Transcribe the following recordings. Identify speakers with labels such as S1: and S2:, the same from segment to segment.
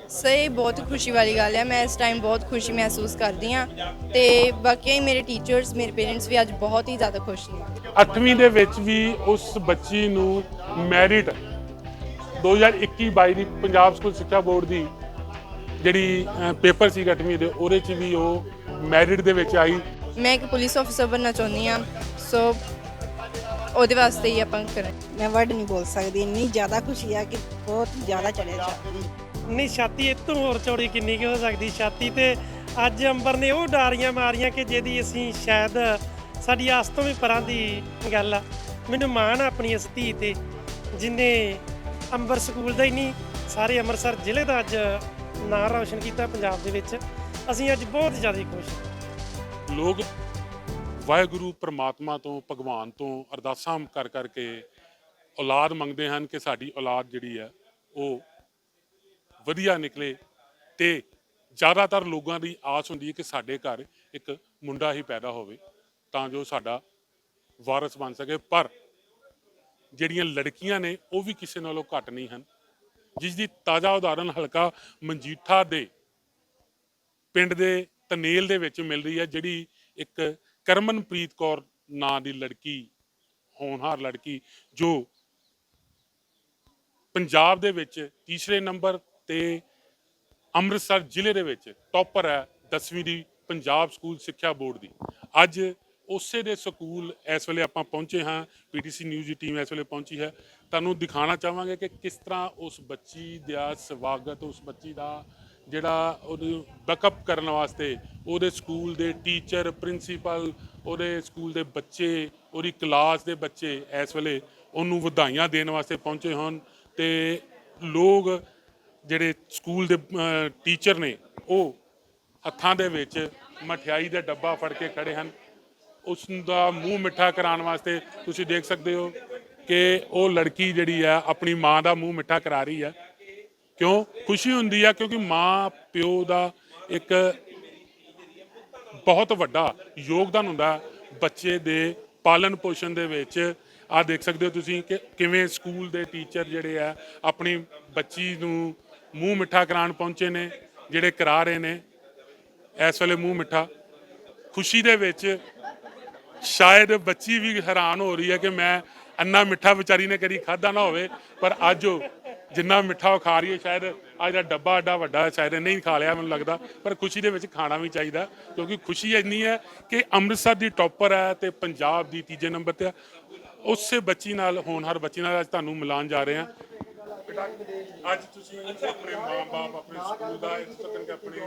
S1: ਸਹੀ ਬਹੁਤ ਖੁਸ਼ੀ ਵਾਲੀ ਗੱਲ ਹੈ। ਮੈਂ ਇਸ ਟਾਈਮ ਬਹੁਤ ਖੁਸ਼ੀ ਮਹਿਸੂਸ ਕਰਦੀ ਹਾਂ ਤੇ ਬਾਕੀ ਮੇਰੇ ਟੀਚਰਸ ਮੇਰੇ ਪੇਰੈਂਟਸ ਵੀ ਅੱਜ ਬਹੁਤ ਹੀ ਜ਼ਿਆਦਾ ਖੁਸ਼ ਨੇ।
S2: 8ਵੀਂ ਦੇ ਵਿੱਚ ਵੀ ਉਸ ਬੱਚੀ ਨੂੰ ਮੈਰਿਟ 2021-22 ਦੀ ਪੰਜਾਬ ਸਕੂਲ ਸਿੱਖਿਆ ਬੋਰਡ ਦੀ ਜਿਹੜੀ ਪੇਪਰ ਸੀ 8ਵੀਂ ਦੇ ਉਹਦੇ 'ਚ ਵੀ ਉਹ ਮੈਰਿਟ ਦੇ ਵਿੱਚ ਆਈ।
S1: ਮੈਂ ਇੱਕ ਪੁਲਿਸ ਅਫਸਰ ਬਣਨਾ ਚਾਹੁੰਦੀ ਹਾਂ ਸੋ ਉਹਦੇ ਵਾਸਤੇ ਹੀ ਆਪਾਂ ਕਰਾਂ
S3: ਮੈਂ ਵਰਡ ਨਹੀਂ ਬੋਲ ਸਕਦੀ ਇੰਨੀ ਜ਼ਿਆਦਾ ਖੁਸ਼ੀ ਆ ਕਿ ਬਹੁਤ ਜ਼ਿਆਦਾ ਚੜਿਆ ਚਾ
S4: ਨਹੀਂ, ਛਾਤੀ ਇਹ ਤੋਂ ਹੋਰ ਚੌੜੀ ਕਿੰਨੀ ਕੁ ਹੋ ਸਕਦੀ? ਛਾਤੀ ਤੇ ਅੱਜ ਅੰਬਰ ਨੇ ਉਹ ਡਾਰੀਆਂ ਮਾਰੀਆਂ ਕਿ ਜਿਹਦੀ ਅਸੀਂ ਸ਼ਾਇਦ ਸਾਡੀ ਆਸ ਤੋਂ ਵੀ ਪਰਾਂ ਦੀ ਗੱਲ ਆ। ਮੈਨੂੰ ਮਾਣ ਆ ਆਪਣੀ ਇਸ ਧੀ ਤੇ, ਜਿਨੇ ਅੰਬਰ ਸਕੂਲ ਦਾ ਹੀ ਨਹੀਂ, ਸਾਰੇ ਅੰਮ੍ਰਿਤਸਰ ਜ਼ਿਲ੍ਹੇ ਦਾ ਅੱਜ ਨਾਂ ਰੌਸ਼ਨ ਕੀਤਾ ਪੰਜਾਬ ਦੇ ਵਿੱਚ। ਅਸੀਂ ਅੱਜ ਬਹੁਤ ਜ਼ਿਆਦਾ ਖੁਸ਼ ਹਾਂ।
S2: ਲੋਕ ਵਾਹਿਗੁਰੂ ਪ੍ਰਮਾਤਮਾ ਤੋਂ, ਭਗਵਾਨ ਤੋਂ ਅਰਦਾਸਾਂ ਕਰ ਕਰਕੇ ਔਲਾਦ ਮੰਗਦੇ ਹਨ ਕਿ ਸਾਡੀ ਔਲਾਦ ਜਿਹੜੀ ਹੈ, ਉਹ ਵਧੀਆ ਨਿਕਲੇ ਤੇ ਜ਼ਿਆਦਾਤਰ ਲੋਕਾਂ ਦੀ ਆਸ ਹੁੰਦੀ ਹੈ ਕਿ ਸਾਡੇ ਘਰ ਇੱਕ ਮੁੰਡਾ ਹੀ ਪੈਦਾ ਹੋਵੇ, ਤਾਂ ਜੋ ਸਾਡਾ ਵਾਰਸ ਬਣ ਸਕੇ। ਪਰ ਜਿਹੜੀਆਂ ਲੜਕੀਆਂ ਨੇ, ਉਹ ਵੀ ਕਿਸੇ ਨਾਲੋਂ ਘੱਟ ਨਹੀਂ ਹਨ। ਜਿਸ ਦੀ ਤਾਜ਼ਾ ਉਦਾਹਰਨ ਹਲਕਾ ਮਨਜੀਠਾ ਦੇ ਪਿੰਡ ਦੇ ਤਨੇਲ ਦੇ ਵਿੱਚ ਮਿਲ ਰਹੀ ਹੈ, ਜਿਹੜੀ ਇੱਕ ਕਰਮਨਪ੍ਰੀਤ ਕੌਰ ਨਾਂ ਦੀ ਲੜਕੀ, ਹੋਣਹਾਰ ਲੜਕੀ, ਜੋ ਪੰਜਾਬ ਦੇ ਵਿੱਚ ਤੀਸਰੇ ਨੰਬਰ ਤੇ ਅੰਮ੍ਰਿਤਸਰ ਜ਼ਿਲ੍ਹੇ ਦੇ ਵਿੱਚ ਟੌਪਰ ਹੈ 10ਵੀਂ ਦੀ ਪੰਜਾਬ ਸਕੂਲ ਸਿੱਖਿਆ ਬੋਰਡ ਦੀ। ਅੱਜ ਉਸੇ ਦੇ ਸਕੂਲ ਇਸ ਵੇਲੇ ਆਪਾਂ ਪਹੁੰਚੇ ਹਾਂ, ਪੀਟੀਸੀ ਨਿਊਜ਼ ਦੀ ਟੀਮ ਇਸ ਵੇਲੇ ਪਹੁੰਚੀ ਹੈ। ਤੁਹਾਨੂੰ ਦਿਖਾਉਣਾ ਚਾਹਾਂਗੇ ਕਿ ਕਿਸ ਤਰ੍ਹਾਂ ਉਸ ਬੱਚੀ ਦਾ ਸਵਾਗਤ, ਉਸ ਬੱਚੀ ਦਾ ਜਿਹੜਾ ਉਹਨੂੰ ਬੈਕਅਪ ਕਰਨ ਵਾਸਤੇ ਉਹਦੇ ਸਕੂਲ ਦੇ ਟੀਚਰ ਪ੍ਰਿੰਸੀਪਲ ਉਹਦੇ ਸਕੂਲ ਦੇ ਬੱਚੇ, ਉਹਦੀ ਕਲਾਸ ਦੇ ਬੱਚੇ ਇਸ ਵੇਲੇ ਉਹਨੂੰ ਵਧਾਈਆਂ ਦੇਣ ਵਾਸਤੇ ਪਹੁੰਚੇ ਹਨ ਤੇ ਲੋਕ ਜਿਹੜੇ ਸਕੂਲ ਦੇ ਟੀਚਰ ਨੇ, ਉਹ ਹੱਥਾਂ ਦੇ ਵਿੱਚ ਮਠਿਆਈ ਦਾ ਡੱਬਾ ਫੜ ਕੇ ਖੜੇ ਹਨ। ਉਸ ਦਾ ਮੂੰਹ ਮਿੱਠਾ ਕਰਾਉਣ ਵਾਸਤੇ ਤੁਸੀਂ ਦੇਖ ਸਕਦੇ ਹੋ ਕਿ ਉਹ ਲੜਕੀ ਜਿਹੜੀ ਹੈ ਆਪਣੀ ਮਾਂ ਦਾ ਮੂੰਹ ਮਿੱਠਾ ਕਰਾ ਰਹੀ ਹੈ ਕਿਉਂ? ਖੁਸ਼ੀ ਹੁੰਦੀ ਹੈ ਕਿਉਂਕਿ ਮਾਂ, ਪਿਓ ਦਾ ਇੱਕ ਬਹੁਤ ਵੱਡਾ ਯੋਗਦਾਨ ਹੁੰਦਾ। ਬੱਚੇ ਦੇ ਪਾਲਣ ਪੋਸ਼ਣ ਦੇ ਵਿੱਚ ਆ ਦੇਖ ਸਕਦੇ ਹੋ ਤੁਸੀਂ ਕਿ ਕਿਵੇਂ ਸਕੂਲ ਦੇ ਟੀਚਰ ਜਿਹੜੇ ਆ, ਆਪਣੀ ਬੱਚੀ ਨੂੰ ਮੂੰਹ ਮਿੱਠਾ ਕਰਾਉਣ ਪਹੁੰਚੇ ਨੇ ਜਿਹੜੇ ਕਰਾ ਰਹੇ ਨੇ। ਇਸ ਵੇਲੇ ਮੂੰਹ ਮਿੱਠਾ। ਖੁਸ਼ੀ ਦੇ ਵਿੱਚ ਸ਼ਾਇਦ ਬੱਚੀ ਵੀ ਹੈਰਾਨ ਹੋ ਰਹੀ ਹੈ ਕਿ ਮੈਂ ਅੰਨਾ ਮਿੱਠਾ ਵਿਚਾਰੀ ਨੇ ਕਦੀ ਖਾਦਾ ਨਾ ਹੋਵੇ ਪਰ ਅੱਜ ਉਹ ਜਿੰਨਾ ਮਿੱਠਾ ਉਹ ਖਾ ਰਹੀ ਹੈ ਸ਼ਾਇਦ ਅੱਜ ਦਾ ਡੱਬਾ ਅੱਡਾ ਵੱਡਾ ਹੈ, ਸ਼ਾਇਦ ਨਹੀਂ ਖਾ ਲਿਆ ਮੈਨੂੰ ਲੱਗਦਾ ਪਰ ਖੁਸ਼ੀ ਦੇ ਵਿੱਚ ਖਾਣਾ ਵੀ ਚਾਹੀਦਾ ਕਿਉਂਕਿ ਖੁਸ਼ੀ ਇੰਨੀ ਹੈ ਕਿ ਅੰਮ੍ਰਿਤਸਰ ਦੀ ਟੌਪਰ ਹੈ ਤੇ ਪੰਜਾਬ ਦੀ ਤੀਜੇ ਨੰਬਰ ਤੇ ਹੈ। ਉਸੇ ਬੱਚੀ ਨਾਲ ਹੋਣਹਾਰ ਬੱਚੀ ਨਾਲ ਅੱਜ ਤੁਹਾਨੂੰ ਮਿਲਾਨ ਜਾ ਰਹੇ ਹਾਂ। ਅੱਜ ਤੁਸੀਂ ਆਪਣੇ ਮਾਂ-ਬਾਪ ਆਪਣੇ ਸਕੂਲ ਦਾ ਇਸ ਤੱਕ ਕਿ ਆਪਣੇ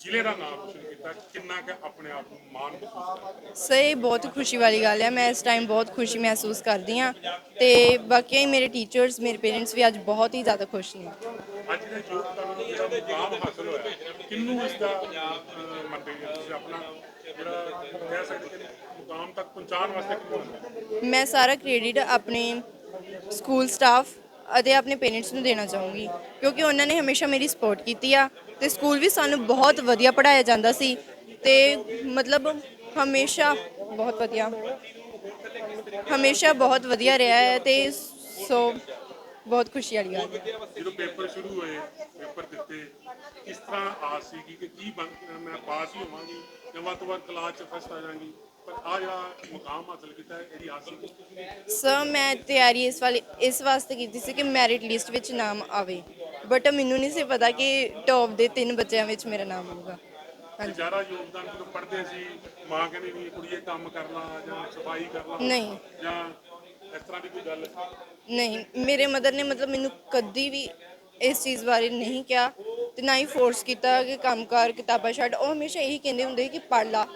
S2: ਜ਼ਿਲ੍ਹੇ ਦਾ ਨਾਮ ਰੋਸ਼ਨ ਕੀਤਾ ਕਿੰਨਾ ਕਿ ਆਪਣੇ ਆਪ ਨੂੰ ਮਾਣ ਮਹਿਸੂਸ ਕਰਦੇ
S1: ਸਹੀ ਬਹੁਤ ਖੁਸ਼ੀ ਵਾਲੀ ਗੱਲ ਹੈ। ਮੈਂ ਇਸ ਟਾਈਮ ਬਹੁਤ ਖੁਸ਼ੀ ਮਹਿਸੂਸ ਕਰਦੀ ਹਾਂ ਤੇ ਬਾਕੀ ਮੇਰੇ ਟੀਚਰਸ ਮੇਰੇ ਪੇਰੈਂਟਸ ਵੀ ਅੱਜ ਬਹੁਤ ਹੀ ਜ਼ਿਆਦਾ ਖੁਸ਼ ਨੇ।
S2: ਅੱਜ ਦੇ ਯੁੱਗ ਤੁਹਾਨੂੰ ਜਿਹੜਾ ਮੁਕਾਮ ਹਾਸਲ ਹੋਇਆ ਕਿੰਨੂੰ ਇਸ ਦਾ ਮੰਨਦੇ ਜੀ ਤੁਸੀਂ ਆਪਣਾ ਜਿਹੜਾ ਕਹਿ ਸਕਦੇ ਕਿ ਮੁਕਾਮ ਤੱਕ ਪਹੁੰਚਾਉਣ ਵਾਸਤੇ?
S1: ਮੈਂ ਸਾਰਾ ਕ੍ਰੈਡਿਟ ਆਪਣੇ ਸਕੂਲ ਸਟਾਫ ਅਤੇ ਆਪਣੇ ਪੇਰੈਂਟਸ ਨੂੰ ਦੇਣਾ ਚਾਹੂੰਗੀ, ਕਿਉਂਕਿ ਉਹਨਾਂ ਨੇ ਹਮੇਸ਼ਾ ਮੇਰੀ ਸਪੋਰਟ ਕੀਤੀ ਆ ਤੇ ਸਕੂਲ ਵੀ ਸਾਨੂੰ ਬਹੁਤ ਵਧੀਆ ਪੜਾਇਆ ਜਾਂਦਾ ਸੀ ਤੇ ਮਤਲਬ ਹਮੇਸ਼ਾ ਬਹੁਤ ਵਧੀਆ, ਹਮੇਸ਼ਾ ਬਹੁਤ ਵਧੀਆ ਰਿਹਾ ਹੈ ਤੇ ਸੋ ਬਹੁਤ ਖੁਸ਼ੀ ਵਾਲੀ ਗੱਲ ਹੈ।
S2: ਜਦੋਂ ਪੇਪਰ ਸ਼ੁਰੂ ਹੋਏ, ਪੇਪਰ ਦਿੱਤੇ, ਕਿਸ ਤਰ੍ਹਾਂ ਆਸ ਸੀ ਕਿ ਕੀ ਬਣ ਮੈਂ ਪਾਸ ਹੀ ਹੋਵਾਂਗੀ ਜਾਂ ਵੱਧ ਤੋਂ ਵੱਧ ਕਲਾਸ ਚ ਫਸਟ ਆ ਜਾਵਾਂਗੀ?
S1: ਸਰ ਮੈਂ ਤਿਆਰੀ ਇਸ ਵਾਲੀ ਇਸ ਵਾਸਤੇ ਕੀਤੀ ਸੀ ਕਿ ਮੈਰਿਟ ਲਿਸਟ ਵਿੱਚ ਨਾਮ ਆਵੇ। ਬਟ ਮੈਨੂੰ ਨਹੀਂ ਸੀ ਪਤਾ ਕਿ ਟੌਪ ਦੇ ਤਿੰਨ ਬੱਚਿਆਂ ਵਿੱਚ ਮੇਰਾ ਨਾਮ ਆਊਗਾ। ਹਾਂਜੀ
S2: ਜ਼ਿਆਦਾ ਯੋਗਦਾਨ ਜਦੋਂ ਪੜ੍ਹਦੇ ਸੀ ਮਾਂ ਕਹਿੰਦੀ ਵੀ ਕੁੜੀਏ ਕੰਮ ਕਰਨਾ ਜਾਂ ਸਫ਼ਾਈ ਕਰਨਾ
S1: ਨਹੀਂ।
S2: ਜਾਂ ਇਸ ਤਰ੍ਹਾਂ ਦੀ ਕੋਈ ਗੱਲ
S1: ਨਹੀਂ। ਮੇਰੇ ਮਦਰ ਨੇ ਮਤਲਬ ਮੈਨੂੰ ਕਦੀ ਵੀ ਇਸ ਚੀਜ਼ ਬਾਰੇ ਨਹੀਂ ਕਿਹਾ ਤੇ ਨਾ ਹੀ ਫੋਰਸ ਕੀਤਾ ਕਿ ਕੰਮ ਕਰ ਕਿਤਾਬਾਂ ਛੱਡ। ਉਹ ਹਮੇਸ਼ਾ ਇਹੀ ਕਹਿੰਦੇ ਹੁੰਦੇ ਕਿ ਪੜ੍ਹ ਲਾ।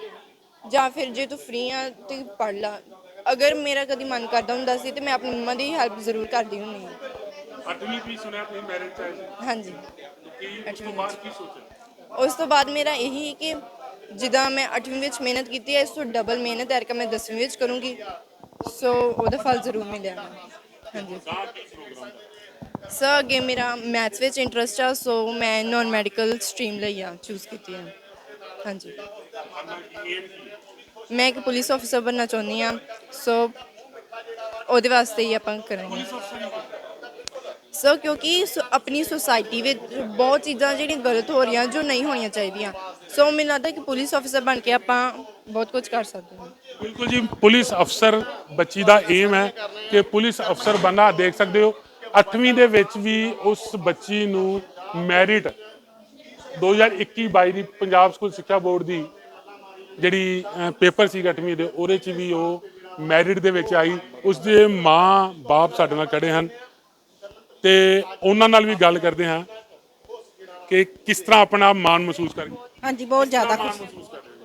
S1: ਜਾਂ ਫਿਰ ਜੇ ਤੂੰ ਫ੍ਰੀ ਆ ਤੇ ਪੜ੍ਹ ਲਾ। ਅਗਰ ਮੇਰਾ ਕਦੀ ਮਨ ਕਰਦਾ ਹੁੰਦਾ ਸੀ ਤੇ ਮੈਂ ਆਪਣੀ ਮੰਮਾ ਦੀ ਹੈਲਪ ਜ਼ਰੂਰ ਕਰਦੀ ਹੁੰਦੀ ਹਾਂ
S2: ਅੱਠਵੀਂ ਵੀ ਸੁਣਿਆ ਤੁਸੀਂ ਮੈਰਿਜ ਚ ਸੀ?
S1: ਹਾਂਜੀ।
S2: ਕੀ ਉਸ ਤੋਂ ਬਾਅਦ ਕੀ ਸੋਚਿਆ?
S1: ਉਸ ਤੋਂ ਬਾਅਦ ਮੇਰਾ ਇਹੀ ਕਿ ਜਿੱਦਾਂ ਮੈਂ 8ਵੀਂ ਵਿੱਚ ਮਿਹਨਤ ਕੀਤੀ ਹੈ ਇਸ ਤੋਂ ਡਬਲ ਮਿਹਨਤ ਐਰਕਾ ਮੈਂ 10ਵੀਂ ਵਿੱਚ ਕਰੂੰਗੀ। ਸੋ ਉਹਦਾ ਫਲ ਜ਼ਰੂਰ ਮਿਲਿਆ। ਹਾਂਜੀ।
S2: ਗਾਂ ਕੀ ਪ੍ਰੋਗਰਾਮ
S1: ਸਰ ਅੱਗੇ ਮੇਰਾ ਮੈਥਸ ਵਿੱਚ ਇੰਟਰਸਟ ਆ ਸੋ ਮੈਂ ਨਾਨ ਮੈਡੀਕਲ ਸਟਰੀਮ ਲਈ ਆ ਚੂਜ਼ ਕੀਤੀ ਹੈ ਹਾਂਜੀ।
S2: ਆਪਣਾ
S1: ਮੈਂ ਇੱਕ ਪੁਲਿਸ ਅਫਸਰ ਬਣਨਾ ਚਾਹੁੰਦੀ ਆ ਸੋ ਉਹਦੇ ਵਾਸਤੇ ਹੀ ਆਪਾਂ ਕਰਾਂਗੇ। ਸੋ ਕਿਉਂਕਿ ਸ- ਆਪਣੀ ਸੁਸਾਇਟੀ ਵਿੱਚ ਬਹੁਤ ਚੀਜ਼ਾਂ ਜਿਹੜੀਆਂ ਗਲਤ ਹੋ ਰਹੀਆਂ, ਜੋ ਨਹੀਂ ਹੋਣੀਆਂ ਚਾਹੀਦੀਆਂ। ਸੋ ਮੈਨੂੰ ਲੱਗਦਾ ਕਿ ਪੁਲਿਸ ਅਫਸਰ ਬਣ ਕੇ ਆਪਾਂ ਬਹੁਤ ਕੁਝ ਕਰ ਸਕਦੇ ਹਾਂ।
S2: ਬਿਲਕੁਲ ਜੀ, ਪੁਲਿਸ ਅਫਸਰ ਬੱਚੀ ਦਾ ਏਮ ਹੈ ਕਿ ਪੁਲਿਸ ਅਫਸਰ ਬਣਨਾ, ਦੇਖ ਸਕਦੇ ਹੋ 8ਵੀਂ ਦੇ ਵਿੱਚ ਵੀ ਉਸ ਬੱਚੀ ਨੂੰ ਮੈਰਿਟ 2021-22 ਦੀ ਪੰਜਾਬ ਸਕੂਲ ਸਿੱਖਿਆ ਬੋਰਡ ਦੀ ਜਿਹੜੀ ਪੇਪਰ ਸੀ 8ਵੀਂ ਦੇ ਉਹਦੇ ਚ ਵੀ ਉਹ ਮੈਰਿਟ ਦੇ ਵਿੱਚ ਆਈ। ਉਸ ਦੇ ਮਾਂ ਬਾਪ ਸਾਡੇ ਨਾਲ ਖੜੇ ਹਨ। ਤੇ ਉਹਨਾਂ ਨਾਲ ਵੀ ਗੱਲ ਕਰਦੇ ਹਾਂ ਕਿ ਕਿਸ ਤਰ੍ਹਾਂ ਆਪਣਾ ਮਾਣ ਮਹਿਸੂਸ ਕਰ
S3: ਹਾਂਜੀ ਬਹੁਤ ਜ਼ਿਆਦਾ ਖੁਸ਼ੀ।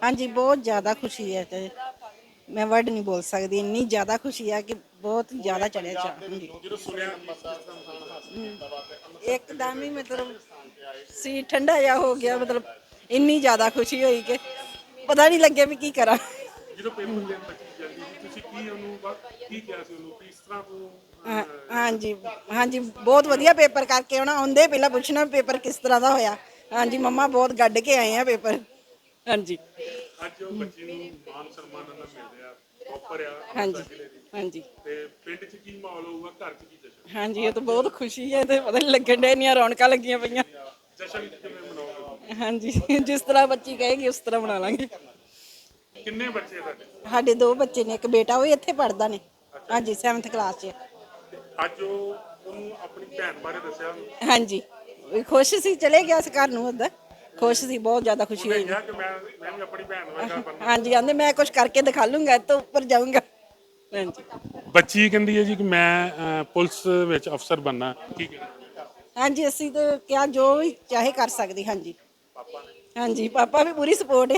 S3: ਹਾਂਜੀ ਬਹੁਤ ਜ਼ਿਆਦਾ ਖੁਸ਼ੀ ਹੈ ਤੇ ਮੈਂ ਵਰਡ ਨਹੀਂ ਬੋਲ ਸਕਦੀ। ਇੰਨੀ ਜ਼ਿਆਦਾ ਖੁਸ਼ੀ ਹੈ ਕਿ ਬਹੁਤ ਜ਼ਿਆਦਾ ਚੜਿਆ
S2: ਸੁਣਿਆ
S3: ਇੱਕਦਮ ਹੀ ਮਤਲਬ ਸੀ ਠੰਡਾ ਜਿਹਾ ਹੋ ਗਿਆ ਮਤਲਬ ਇੰਨੀ ਜ਼ਿਆਦਾ ਖੁਸ਼ੀ ਹੋਈ ਕਿ ਪਤਾ ਨਹੀਂ ਲੱਗਿਆ ਵੀ ਕੀ ਕਰਾਂ।
S2: ਜਦੋਂ ਪੇਪਰ ਦੇਣ ਬੱਚੀ ਜਾਂਦੀ ਸੀ ਤੁਸੀਂ ਕੀ ਉਹਨੂੰ ਵਾ- ਕੀ ਕਿਹਾ ਸੀ ਉਹਨੂੰ ਕਿਸ ਤਰ੍ਹਾਂ ਉਹ
S3: ਹਾਂ- ਹਾਂਜੀ ਹਾਂਜੀ ਬਹੁਤ ਵਧੀਆ ਪੇਪਰ ਕਰਕੇ ਆਉਣਾ। ਆਉਂਦੇ ਪਹਿਲਾਂ ਪੁੱਛਣਾ ਪੇਪਰ ਕਿਸ ਤਰ੍ਹਾਂ ਦਾ ਹੋਇਆ। ਹਾਂਜੀ ਮੰਮਾ ਬਹੁਤ ਗੱਡ ਕੇ ਆਏ ਆ ਪੇਪਰ। ਹਾਂਜੀ।
S2: ਅੱਜ ਉਹ ਬੱਚੀ ਨੂੰ ਮਾਨ ਸਨਮਾਨ ਨਾਲ ਮਿਲ ਰਿਹਾ ਪ੍ਰੋਪਰ ਆ
S3: ਹਾਂਜੀ ਹਾਂਜੀ।
S2: ਤੇ ਪਿੰਡ 'ਚ ਕੀ ਮਾਹੌਲ ਹੋਊਗਾ ਘਰ 'ਚ ਕੀ ਜਸ਼ਨ
S3: ਹਾਂਜੀ ਇਹ ਤਾਂ ਬਹੁਤ ਖੁਸ਼ੀ ਹੈ ਤੇ ਪਤਾ ਨਹੀਂ ਲੱਗਣ ਡੇ ਇੰਨੀਆਂ ਰੌਣਕਾਂ ਲੱਗੀਆਂ ਪਈਆਂ। ਹਾਂਜੀ ਜਿਸ ਤਰ੍ਹਾਂ ਬੱਚੀ ਕਹੇਗੀ ਉਸ ਤਰ੍ਹਾਂ ਬਣਾ ਲਾਂਗੇ।
S2: ਕਿੰਨੇ ਬੱਚੇ ਤੁਹਾਡੇ?
S3: ਸਾਡੇ ਦੋ ਬੱਚੇ ਨੇ ਇੱਕ ਬੇਟਾ ਉਹ ਇੱਥੇ ਪੜਦਾ ਨੇ। ਹਾਂਜੀ 7th ਕਲਾਸ 'ਚ।
S2: ਅੱਜ ਉਹ ਉਹਨੂੰ ਆਪਣੀ ਭੈਣ ਬਾਰੇ ਦੱਸਿਆ
S3: ਹਾਂਜੀ। ਉਹ ਖੁਸ਼ ਸੀ ਚਲੇ ਗਿਆ ਸੀ ਘਰ ਨੂੰ ਉਹਦਾ ਖੁਸ਼ ਸੀ ਬਹੁਤ ਜ਼ਿਆਦਾ ਖੁਸ਼ੀ ਹੋਈ।
S2: ਕਿਹਾ ਕਿ ਮੈਂ ਮੈਂ ਵੀ ਆਪਣੀ ਭੈਣ ਵਰਗਾ ਬਣਨਾ।
S3: ਹਾਂਜੀ ਆਂਦੇ ਮੈਂ ਕੁਝ ਕਰਕੇ ਦਿਖਾ ਲੂੰਗਾ ਤੋਂ ਉੱਪਰ ਜਾਊਂਗਾ। ਹਾਂਜੀ।
S2: ਬੱਚੀ ਕਹਿੰਦੀ ਹੈ ਜੀ ਕਿ ਮੈਂ ਅਹ, ਪੁਲਿਸ ਵਿੱਚ ਅਫਸਰ ਬਣਨਾ। ਕੀ ਕਹਿੰਦੇ?
S3: ਹਾਂਜੀ ਅਸੀਂ ਤਾਂ ਕਿਹਾ ਜੋ ਵੀ ਚਾਹੇ ਕਰ ਸਕਦੀ ਹਾਂਜੀ। ਹਾਂਜੀ ਪਾਪਾ ਵੀ ਪੂਰੀ ਸਪੋਰਟ ਹੈ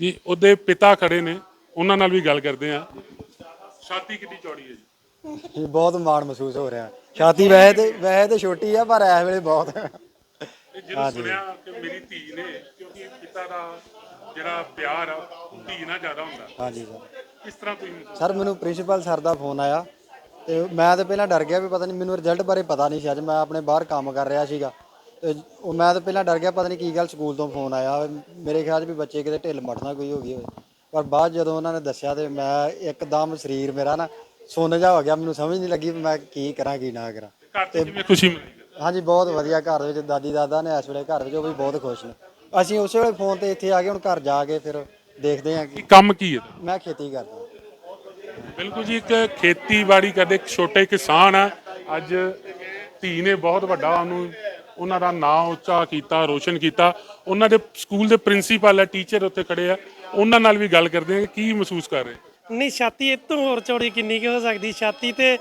S2: ਜੀ ਉਹਦੇ ਪਿਤਾ ਖੜੇ ਨੇ ਉਹਨਾਂ ਨਾਲ ਵੀ ਗੱਲ ਕਰਦੇ ਆ ਛਾਤੀ ਕਿੰਨੀ ਚੌੜੀ ਹੈ ਜੀ?
S5: ਬਹੁਤ ਮਾਣ ਮਹਿਸੂਸ ਹੋ ਰਿਹਾ। ਛਾਤੀ ਵੈਸੇ ਤੇ ਵੈਸੇ ਤੇ ਛੋਟੀ ਆ ਪਰ ਇਸ ਵੇਲੇ ਬਹੁਤ।
S2: ਤੇ ਜਦੋਂ ਸੁਣਿਆ ਕਿ ਮੇਰੀ ਧੀ ਨੇ ਕਿਉਂਕਿ ਪਿਤਾ ਦਾ ਜਿਹੜਾ ਪਿਆਰ ਆ ਉਹ ਧੀ ਨਾਲ ਜ਼ਿਆਦਾ ਹੁੰਦਾ।
S5: ਹਾਂਜੀ ਸਰ।
S2: ਕਿਸ ਤਰ੍ਹਾਂ ਤੁਸੀਂ
S5: ਸਰ ਮੈਨੂੰ ਪ੍ਰਿੰਸੀਪਲ ਸਰ ਦਾ ਫੋਨ ਆਇਆ ਤੇ ਮੈਂ ਤਾਂ ਪਹਿਲਾਂ ਡਰ ਗਿਆ ਵੀ ਪਤਾ ਨਹੀਂ ਮੈਨੂੰ ਰਿਜ਼ਲਟ ਬਾਰੇ ਪਤਾ ਨਹੀਂ ਸੀ ਅੱਜ। ਮੈਂ ਆਪਣੇ ਬਾਹਰ ਕੰਮ ਕਰ ਰਿਹਾ ਸੀਗਾ। ਤੇ ਉਹ ਮੈਂ ਤਾਂ ਪਹਿਲਾਂ ਡਰ ਗਿਆ ਪਤਾ ਨਹੀਂ ਕੀ ਗੱਲ ਸਕੂਲ ਤੋਂ ਫੋਨ ਆਇਆ ਮੇਰੇ ਖਿਆਲ 'ਚ ਵੀ ਬੱਚੇ ਕਿਤੇ ਢਿੱਲ ਮੜਨਾ ਕੋਈ ਹੋ ਗਈ ਹੋਵੇ। ਪਰ ਬਾਅਦ ਜਦੋਂ ਉਹਨਾਂ ਨੇ ਦੱਸਿਆ ਤੇ ਮੈਂ ਇੱਕਦਮ ਸਰੀਰ ਮੇਰਾ ਨਾ ਸੁੰਨ ਜਾ ਹੋ ਗਿਆ ਮੈਨੂੰ ਸਮਝ ਨਹੀਂ ਲੱਗੀ ਵੀ ਮੈਂ ਕੀ ਕਰਾਂ ਕੀ ਨਾ ਕਰਾਂ।
S2: ਘਰ ਤੇ ਕਿਵੇਂ ਖੁਸ਼ੀ ਮਿਲਦੀ ਹੈ?
S5: ਹਾਂਜੀ ਬਹੁਤ ਵਧੀਆ ਘਰ ਵਿੱਚ ਦਾਦੀ ਦਾਦਾ ਨੇ ਇਸ ਵੇਲੇ ਘਰ ਵਿੱਚ ਉਹ ਵੀ ਬਹੁਤ ਖੁਸ਼ ਨੇ। ਅਸੀਂ ਉਸੇ ਵੇਲੇ ਫੋਨ ਤੇ ਇੱਥੇ ਆ ਕੇ ਹੁਣ ਘਰ ਜਾ ਕੇ ਫਿਰ ਦੇਖਦੇ ਹਾਂ ਕਿ
S2: ਕੀ ਕੰਮ ਕੀ ਹੈ?
S5: ਮੈਂ ਖੇਤੀ ਕਰਦਾ।
S2: ਬਿਲਕੁਲ ਜੀ ਇੱਕ ਖੇਤੀਬਾੜੀ ਕਰਦੇ ਇੱਕ ਛੋਟੇ ਕਿਸਾਨ ਆ। ਅੱਜ ਧੀ ਨੇ ਬਹੁਤ ਵੱਡਾ ਉਹਨੂੰ ਉਹਨਾਂ ਦਾ ਨਾਂ ਉੱਚਾ ਕੀਤਾ ਰੋਸ਼ਨ ਕੀਤਾ। ਉਹਨਾਂ ਦੇ ਸਕੂਲ ਦੇ ਪ੍ਰਿੰਸੀਪਲ ਆ ਟੀਚਰ ਉੱਥੇ ਖੜੇ ਆ। ਉਹਨਾਂ ਨਾਲ ਵੀ ਗੱਲ ਕਰਦੇ ਆ ਕਿ ਮਹਿਸੂਸ ਕਰ ਰਹੇ?
S4: ਨਹੀਂ ਛਾਤੀ ਇਹ ਤੋਂ ਹੋਰ ਚੌੜੀ ਕਿੰਨੀ ਕੁ ਹੋ ਸਕਦੀ? ਛਾਤੀ ਤੇ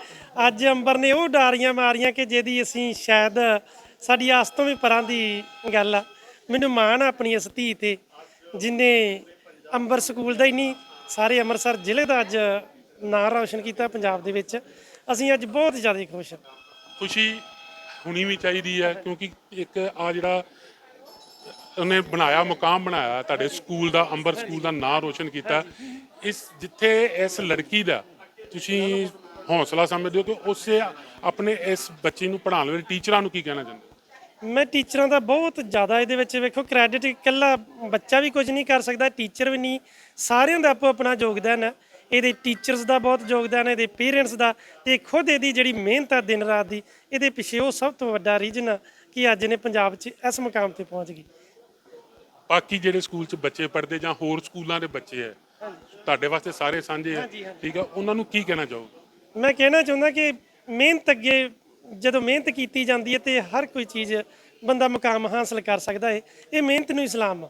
S4: ਅੱਜ ਅੰਬਰ ਨੇ ਉਹ ਡਾਰੀਆਂ ਮਾਰੀਆਂ ਕਿ ਜਿਹਦੀ ਅਸੀਂ ਸ਼ਾਇਦ ਸਾਡੀ ਆਸ ਤੋਂ ਵੀ ਪਰਾਂ ਦੀ ਗੱਲ ਆ। ਮੈਨੂੰ ਮਾਣ ਆ ਆਪਣੀ ਇਸ ਧੀ ਤੇ ਜਿਨੇ ਅੰਬਰ ਸਕੂਲ ਦਾ ਹੀ ਨਹੀਂ ਸਾਰੇ ਅੰਮ੍ਰਿਤਸਰ ਜ਼ਿਲ੍ਹੇ ਦਾ ਅੱਜ ਨਾਂ ਰੌਸ਼ਨ ਕੀਤਾ ਪੰਜਾਬ ਦੇ ਵਿੱਚ। ਅਸੀਂ ਅੱਜ ਬਹੁਤ ਜ਼ਿਆਦਾ ਖੁਸ਼ ਹਾਂ।
S2: ਖੁਸ਼ੀ ਹੋਣੀ ਵੀ ਚਾਹੀਦੀ ਹੈ, ਕਿਉਂਕਿ ਇੱਕ ਆ ਜਿਹੜਾ ਉਹਨੇ ਬਣਾਇਆ, ਮੁਕਾਮ ਬਣਾਇਆ, ਤੁਹਾਡੇ ਸਕੂਲ ਦਾ, ਅੰਬਰ ਸਕੂਲ ਦਾ ਨਾਂ ਰੋਸ਼ਨ ਕੀਤਾ। ਇਸ ਜਿੱਥੇ ਇਸ ਲੜਕੀ ਦਾ ਤੁਸੀਂ ਹੌਸਲਾ ਸਮਝਦੇ ਹੋ ਕਿ ਉਸੇ ਆਪਣੇ ਇਸ ਬੱਚੇ ਨੂੰ ਪੜ੍ਹਾਉਣ ਵਾਲੇ ਟੀਚਰਾਂ ਨੂੰ ਕੀ ਕਹਿਣਾ ਚਾਹੁੰਦੇ
S4: ਮੈਂ ਟੀਚਰਾਂ ਦਾ ਬਹੁਤ ਜ਼ਿਆਦਾ ਇਹਦੇ ਵਿੱਚ ਵੇਖੋ ਕ੍ਰੈਡਿਟ ਇਕੱਲਾ ਬੱਚਾ ਵੀ ਕੁਝ ਨਹੀਂ ਕਰ ਸਕਦਾ, ਟੀਚਰ ਵੀ ਨਹੀਂ, ਸਾਰਿਆਂ ਦਾ ਆਪੋ ਆਪਣਾ ਯੋਗਦਾਨ ਹੈ। ਇਹਦੇ ਟੀਚਰਸ ਦਾ ਬਹੁਤ ਯੋਗਦਾਨ ਹੈ ਇਹਦੇ ਪੇਰੈਂਟਸ ਦਾ ਤੇ ਖੁਦ ਇਹਦੀ ਜਿਹੜੀ ਮਿਹਨਤ ਹੈ ਦਿਨ ਰਾਤ ਦੀ ਇਹਦੇ ਪਿੱਛੇ ਉਹ ਸਭ ਤੋਂ ਵੱਡਾ ਰੀਜਨ ਆ ਕਿ ਅੱਜ ਨੇ ਪੰਜਾਬ 'ਚ ਇਸ ਮੁਕਾਮ ਤੇ ਪਹੁੰਚ ਗਈ।
S2: ਬਾਕੀ ਜਿਹੜੇ ਸਕੂਲ 'ਚ ਬੱਚੇ ਪੜ੍ਹਦੇ ਜਾਂ ਹੋਰ ਸਕੂਲਾਂ ਦੇ ਬੱਚੇ ਹੈ ਤੁਹਾਡੇ ਵਾਸਤੇ ਸਾਰੇ ਸਾਂਝੇ ਆ ਠੀਕ ਹੈ ਉਹਨਾਂ ਨੂੰ ਕੀ ਕਹਿਣਾ ਚਾਹੋਗੇ?
S4: ਮੈਂ ਕਹਿਣਾ ਚਾਹੁੰਦਾ ਕਿ ਮਿਹਨਤ ਅੱਗੇ ਜਦੋਂ ਮਿਹਨਤ ਕੀਤੀ ਜਾਂਦੀ ਹੈ ਤੇ ਹਰ ਕੋਈ ਚੀਜ਼ ਬੰਦਾ ਮੁਕਾਮ ਹਾਸਲ ਕਰ ਸਕਦਾ ਹੈ ਇਹ ਮਿਹਨਤ ਨੂੰ ਇਸਲਾਮ ਆ।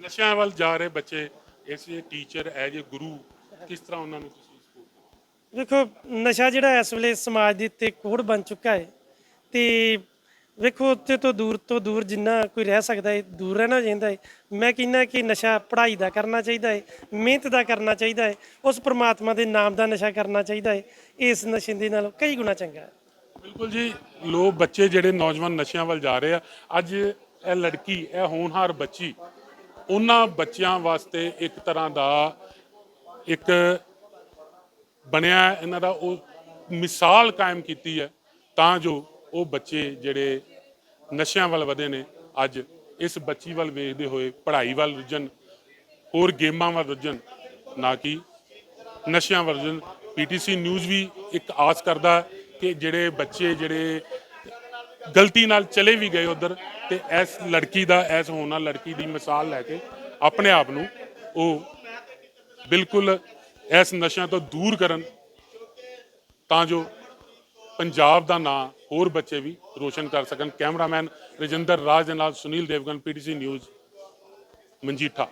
S2: ਨਸ਼ਿਆਂ ਵੱਲ ਜਾ ਰਹੇ ਬੱਚੇ ਇਸ ਟੀਚਰ ਐਜ ਏ ਗੁਰੂ ਕਿਸ ਤਰ੍ਹਾਂ ਉਹਨਾਂ ਨੂੰ ਤੁਸੀਂ support
S4: ਵੇਖੋ ਨਸ਼ਾ ਜਿਹੜਾ ਇਸ ਵੇਲੇ ਸਮਾਜ ਦੇ ਉੱਤੇ ਕੋੜ ਬਣ ਚੁੱਕਾ ਹੈ। ਤੇ ਵੇਖੋ ਉੱਤੇ ਤੋਂ ਦੂਰ ਤੋਂ ਦੂਰ ਜਿੰਨਾ ਕੋਈ ਰਹਿ ਸਕਦਾ ਹੈ ਦੂਰ ਰਹਿਣਾ ਚਾਹੀਦਾ ਹੈ। ਮੈਂ ਕਹਿੰਦਾ ਕਿ ਨਸ਼ਾ ਪੜ੍ਹਾਈ ਦਾ ਕਰਨਾ ਚਾਹੀਦਾ ਹੈ ਮਿਹਨਤ ਦਾ ਕਰਨਾ ਚਾਹੀਦਾ ਹੈ ਉਸ ਪ੍ਰਮਾਤਮਾ ਦੇ ਨਾਮ ਦਾ ਨਸ਼ਾ ਕਰਨਾ ਚਾਹੀਦਾ ਹੈ ਇਸ ਨਸ਼ੇ ਦੇ ਨਾਲ ਕਈ ਗੁਣਾ ਚੰਗਾ ਹੈ।
S2: ਬਿਲਕੁਲ ਜੀ ਲੋਕ ਬੱਚੇ ਜਿਹੜੇ ਨੌਜਵਾਨ ਨਸ਼ਿਆਂ ਵੱਲ ਜਾ ਰਹੇ ਆ ਅੱਜ ਇਹ ਲੜਕੀ ਇਹ ਹੋਣਹਾਰ ਬੱਚੀ ਉਹਨਾਂ ਬੱਚਿਆਂ ਵਾਸਤੇ ਇੱਕ ਤਰ੍ਹਾਂ ਦਾ ਇੱਕ ਬਣਿਆ ਇਹਨਾਂ ਦਾ ਉਹ ਮਿਸਾਲ ਕਾਇਮ ਕੀਤੀ ਹੈ ਤਾਂ ਜੋ ਉਹ ਬੱਚੇ ਜਿਹੜੇ ਨਸ਼ਿਆਂ ਵੱਲ ਵਧੇ ਨੇ, ਅੱਜ ਇਸ ਬੱਚੀ ਵੱਲ ਵੇਖਦੇ ਹੋਏ, ਪੜ੍ਹਾਈ ਵੱਲ ਰੁੱਝਣ, ਹੋਰ ਗੇਮਾਂ ਵੱਲ ਰੁੱਝਣ, ਨਾ ਕਿ ਨਸ਼ਿਆਂ ਵੱਲ ਵਰਜਨ ਪੀਟੀਸੀ ਨਿਊਜ਼ ਵੀ ਇੱਕ ਆਸ ਕਰਦਾ ਕਿ ਜਿਹੜੇ ਬੱਚੇ ਜਿਹੜੇ ਗਲਤੀ ਨਾਲ ਚਲੇ ਵੀ ਗਏ ਉਧਰ ਤੇ ਇਸ ਲੜਕੀ ਦਾ, ਇਸ ਹੋਣਾ ਲੜਕੀ ਦੀ ਮਿਸਾਲ ਲੈ ਕੇ ਆਪਣੇ ਆਪ ਨੂੰ ਉਹ ਬਿਲਕੁਲ ਇਸ ਨਸ਼ਿਆਂ ਤੋਂ ਦੂਰ ਕਰਨ, ਤਾਂ ਜੋ ਪੰਜਾਬ ਦਾ ਨਾਂ ਹੋਰ ਬੱਚੇ ਵੀ ਰੋਸ਼ਨ ਕਰ ਸਕਣ। ਕੈਮਰਾਮੈਨ ਰਜਿੰਦਰ ਰਾਜ ਦੇ ਨਾਲ ਸੁਨੀਲ ਦੇਵਗਨ, ਪੀਟੀਸੀ ਨਿਊਜ਼, ਮਨਜੀਠਾ।